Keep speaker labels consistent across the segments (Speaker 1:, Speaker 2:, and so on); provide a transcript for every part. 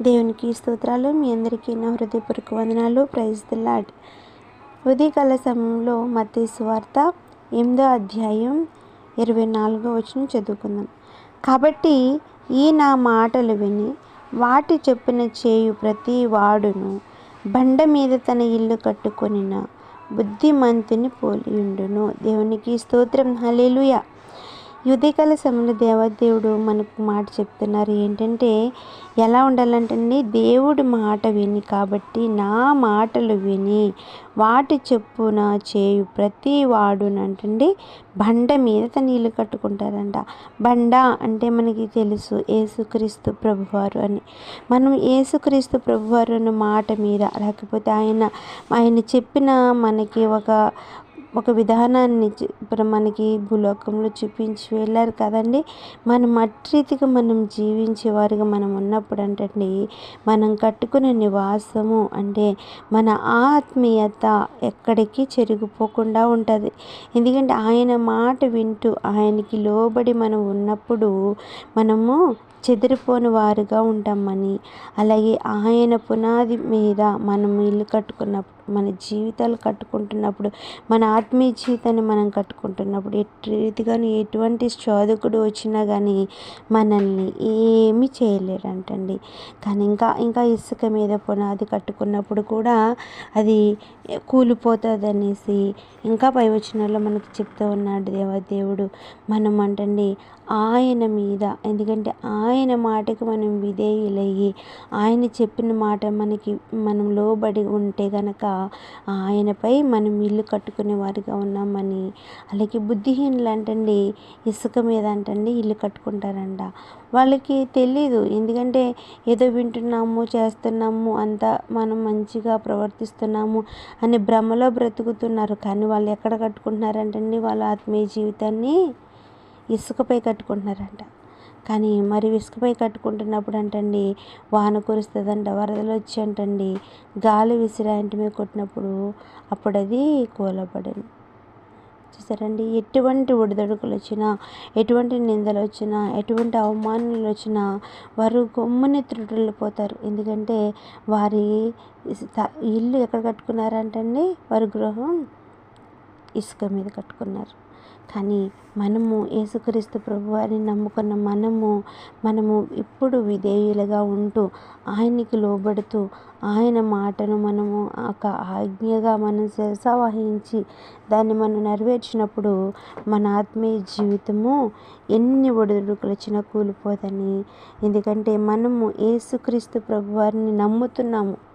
Speaker 1: దేవునికి స్తోత్రాలు మీ అందరికీ నా హృదయపూర్వక వందనాలు. ప్రైజ్ ది లాడ్ ఉదయకాల సమయంలో మత్తయి సువార్త ఎనిమిదో అధ్యాయం ఇరవై నాలుగో వచ్చిన చదువుకుందాం. కాబట్టి ఈ నా మాటలు విని వాటి చెప్పిన చేయు ప్రతి వాడును. బండ మీద తన ఇల్లు కట్టుకొనిన బుద్ధిమంతుని పోలియుండును దేవునికి స్తోత్రం. హలేలుయ యుద్ధకాల సమయంలో దేవదేవుడు మనకు మాట చెప్తున్నారు ఏంటంటే ఎలా ఉండాలంటే దేవుడు మాట విని కాబట్టి నా మాటలు విని వాటి చెప్పున చేయు ప్రతి వాడునంటండి బండ మీద తన ఇల్లు కట్టుకుంటారంట. బండ అంటే మనకి తెలుసు ఏసుక్రీస్తు ప్రభువారు అని. మనం ఏసుక్రీస్తు ప్రభువారు అన్న మాట మీద లేకపోతే ఆయన ఆయన చెప్పిన మనకి ఒక ఒక విధానాన్ని ఇప్పుడు మనకి భూలోకంలో చూపించి వెళ్ళారు కదండి. మనం మట్రీతిగా మనం జీవించే వారిగా మనం ఉన్నప్పుడు అంటే మనం కట్టుకునే నివాసము అంటే మన ఆత్మీయత ఎక్కడికి చెరిగిపోకుండా ఉంటుంది. ఎందుకంటే ఆయన మాట వింటూ ఆయనకి లోబడి మనం ఉన్నప్పుడు మనము చెదిరిపోని వారుగా ఉంటామని అలాగే ఆయన పునాది మీద మనం ఇల్లు కట్టుకున్నప్పుడు మన జీవితాలు కట్టుకుంటున్నప్పుడు మన ఆత్మీయ జీవితాన్ని మనం కట్టుకుంటున్నప్పుడు ఎటు ఎటువంటి శోధకుడు వచ్చినా కానీ మనల్ని ఏమీ చేయలేరంటండి. కానీ ఇంకా ఇంకా ఇసుక మీద పునాది కట్టుకున్నప్పుడు కూడా అది కూలిపోతుంది అనేసి ఇంకా పై వచ్చినలో మనకు చెప్తూ ఉన్నాడు దేవదేవుడు మనం అంటండి ఆయన మీద ఎందుకంటే ఆయన మాటకు మనం విధేయులయ్యి ఆయన చెప్పిన మాట మనకి మనం లోబడి ఉంటే గనక ఆయనపై మనం ఇల్లు కట్టుకునే వారిగా ఉన్నామని. అలాగే బుద్ధిహీనులు అంటండి ఇసుక మీద అంటండి ఇల్లు కట్టుకుంటారంట. వాళ్ళకి తెలీదు. ఎందుకంటే ఏదో వింటున్నాము చేస్తున్నాము అంతా మనం మంచిగా ప్రవర్తిస్తున్నాము అని భ్రమలో బ్రతుకుతున్నారు. కానీ వాళ్ళు ఎక్కడ కట్టుకుంటున్నారంటండి? వాళ్ళ ఆత్మీయ జీవితాన్ని ఇసుకపై కట్టుకుంటున్నారంట. కానీ మరి ఇసుకపై కట్టుకుంటున్నప్పుడు అంటండి వాన కురుస్తుందంట వరదలు వచ్చి అంటండి గాలి విసిరాయింటి మీద కొట్టినప్పుడు అప్పుడు అది కూలబడను చూసారండి ఎటువంటి ఒడిదొడుకులు వచ్చినా ఎటువంటి నిందలు వచ్చినా ఎటువంటి అవమానాలు వచ్చినా వారు గమ్ముని త్రుటిల్లిపోతారు. ఎందుకంటే వారి ఇల్లు ఎక్కడ కట్టుకున్నారంటండి? వారి గృహం ఇసుక మీద కట్టుకున్నారు. కానీ మనము యేసుక్రీస్తు ప్రభువారిని నమ్ముకున్న మనము మనము ఇప్పుడు విధేయులుగా ఉంటూ ఆయనకి లోబడుతూ ఆయన మాటను మనము ఒక ఆజ్ఞగా మనం శిరసావహించి దాన్ని మనం నెరవేర్చినప్పుడు మన ఆత్మీయ జీవితము ఎన్ని ఒడిదుడుకులు వచ్చినా కూలిపోదని. ఎందుకంటే మనము యేసుక్రీస్తు ప్రభువారిని నమ్ముతున్నాము.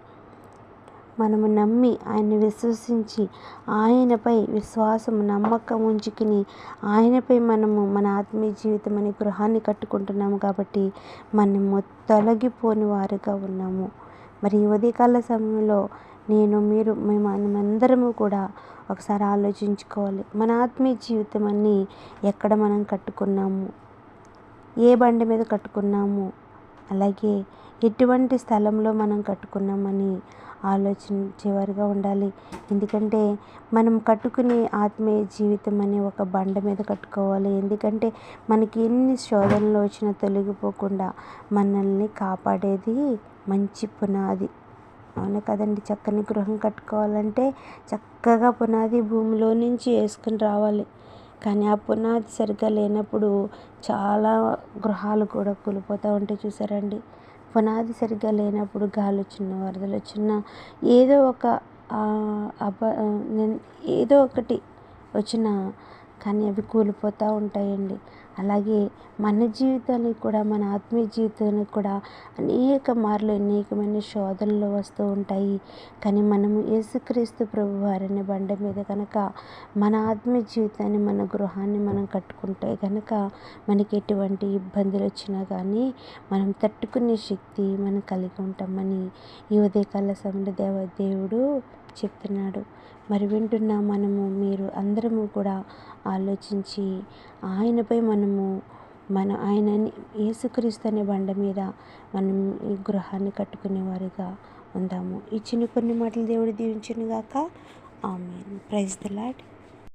Speaker 1: మనము నమ్మి ఆయన్ని విశ్వసించి ఆయనపై విశ్వాసం నమ్మకం ఉంచుకుని ఆయనపై మనము మన ఆత్మీయ జీవితం అనే గృహాన్ని కట్టుకుంటున్నాము కాబట్టి మనము తొలగిపోని వారుగా ఉన్నాము. మరి ఉదయకాల సమయంలో నేను మీరు మేము మనమందరము కూడా ఒకసారి ఆలోచించుకోవాలి మన ఆత్మీయ జీవితం అన్ని ఎక్కడ మనం కట్టుకున్నాము? ఏ బండి మీద కట్టుకున్నాము? అలాగే ఎటువంటి స్థలంలో మనం కట్టుకున్నామని ఆలోచించేవారుగా ఉండాలి. ఎందుకంటే మనం కట్టుకునే ఆత్మీయ జీవితం అనే ఒక బండ మీద కట్టుకోవాలి. ఎందుకంటే మనకి ఎన్ని శోధనలు వచ్చినా తొలగిపోకుండా మనల్ని కాపాడేది మంచి పునాది. అవును కదండి? చక్కని గృహం కట్టుకోవాలంటే చక్కగా పునాది భూమిలో నుంచి వేసుకుని రావాలి. కానీ ఆ పునాది సరిగ్గా లేనప్పుడు చాలా గృహాలు కూడా కూలిపోతూ ఉంటాయి చూసారండి. పునాది సరిగ్గా లేనప్పుడు గాలి వచ్చిన వరదలు వచ్చిన ఏదో ఒక అబ ఏదో ఒకటి వచ్చిన కానీ అవి కూలిపోతూ ఉంటాయండి. అలాగే మన జీవితానికి కూడా మన ఆత్మీయ జీవితానికి కూడా అనేక మార్లు అనేకమైన శోధనలు వస్తూ ఉంటాయి. కానీ మనము యేసుక్రీస్తు ప్రభు వారిని బండ మీద కనుక మన ఆత్మీయ జీవితాన్ని మన గృహాన్ని మనం కట్టుకుంటే కనుక మనకి ఎటువంటి ఇబ్బందులు వచ్చినా కానీ మనం తట్టుకునే శక్తి మనం కలిగి ఉంటామని ఈ ఉదయకాల సమయంలో దేవ దేవుడు చెప్తున్నాడు. మరి వింటున్న మనము మీరు అందరము కూడా ఆలోచించి ఆయనపై మనము మన ఆయన యేసుక్రీస్తు అనే బండ మీద మనం ఈ గృహాన్ని కట్టుకునే వారిగా ఉందాము. ఈ చిన్న కొన్ని మాటలు దేవుడు దీవించును గాక ఆమె ప్రైజ్ ద లాడ్